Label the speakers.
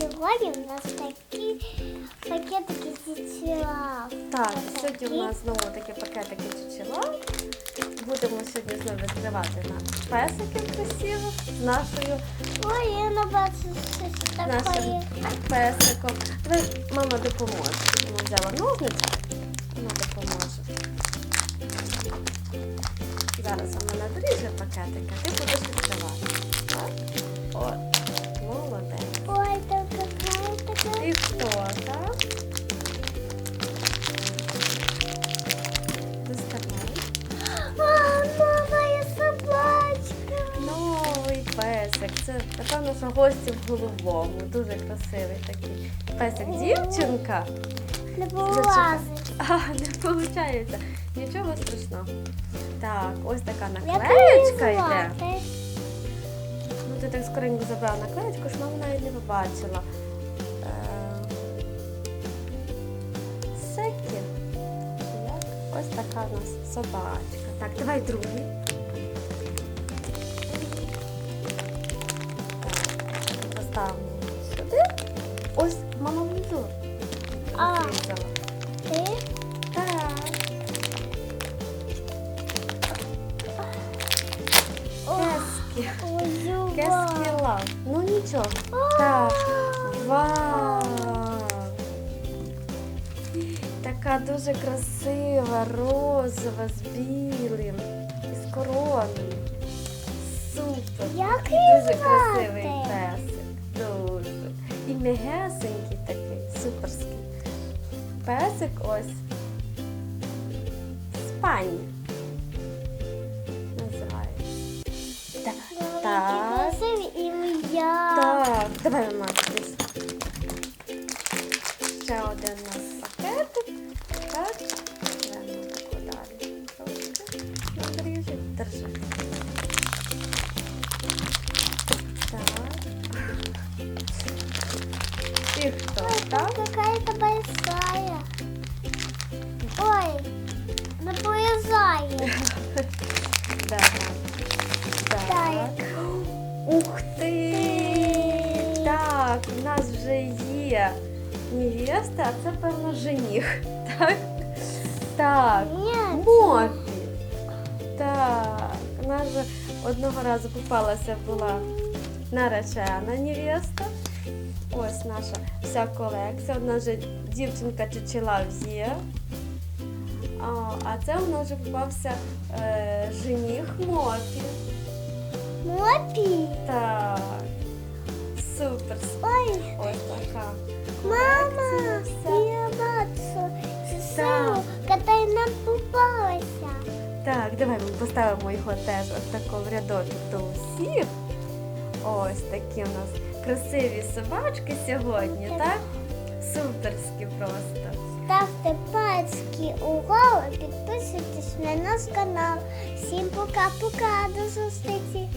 Speaker 1: сьогодні в нас такі пакетики зіціла.
Speaker 2: Так, сьогодні у нас знову такі пакетики чучела. Будемо сьогодні знову відкривати на песиків красиво з нашою
Speaker 1: Ой, я не бачу щось
Speaker 2: нашим
Speaker 1: таке.
Speaker 2: песиком. Давай мама допоможе. Мама взяла ножниці, вона допоможе. Зараз вона надріже пакетики, ти будеш відкривати. Так? От, молодець. Песик. Це, напевно, що гості в головому. Дуже красивий такий. Песик дівчинка.
Speaker 1: Не вилазить.
Speaker 2: А, не виходить. Нічого страшного. Так, ось така наклеєчка йде. Ну, ти так скоренько забрала наклеєчку, що мама навіть не побачила. Е, Секі. Ось така у нас собачка. Так, давай другий. Так, поставимо сюди. Ось мама внизу.
Speaker 1: А.
Speaker 2: розрізала.
Speaker 1: Ти?
Speaker 2: Так. Кески.
Speaker 1: Ой,
Speaker 2: Кески лав. Ну нічого. Так. Вау! Така дуже красива, розова з білим і з короною. Супер!
Speaker 1: Як
Speaker 2: Такий
Speaker 1: її
Speaker 2: дуже красивий
Speaker 1: звати?
Speaker 2: М'ягесенький такий, суперський. Песик ось. Спані. Називається. Так. Так. Так, давай мама. Ще один у нас пакетик. Так. Так?
Speaker 1: какая-то большая. Ой, не полезает.
Speaker 2: Да. Так. Ух ти! Так, у нас вже є невеста, а це певно жених. Так? Так.
Speaker 1: Нет.
Speaker 2: Мофі. Так. У нас же одного разу попалася була наречена невеста. Ось наша вся колекція. Одна же дівчинка чучела взє. А, це у нас вже попався е, жених Мофі.
Speaker 1: Мопи.
Speaker 2: Так. Супер.
Speaker 1: Ой,
Speaker 2: Ось така.
Speaker 1: мама, я бачу. Яка нам попалася.
Speaker 2: Так, давай ми поставимо його теж ось в рядочок до усіх. Ось такі у нас красиві собачки сьогодні, так? Суперські просто.
Speaker 1: Ставте пальчики угору, підписуйтесь на наш канал. Всім пока-пока.
Speaker 2: До зустрічі!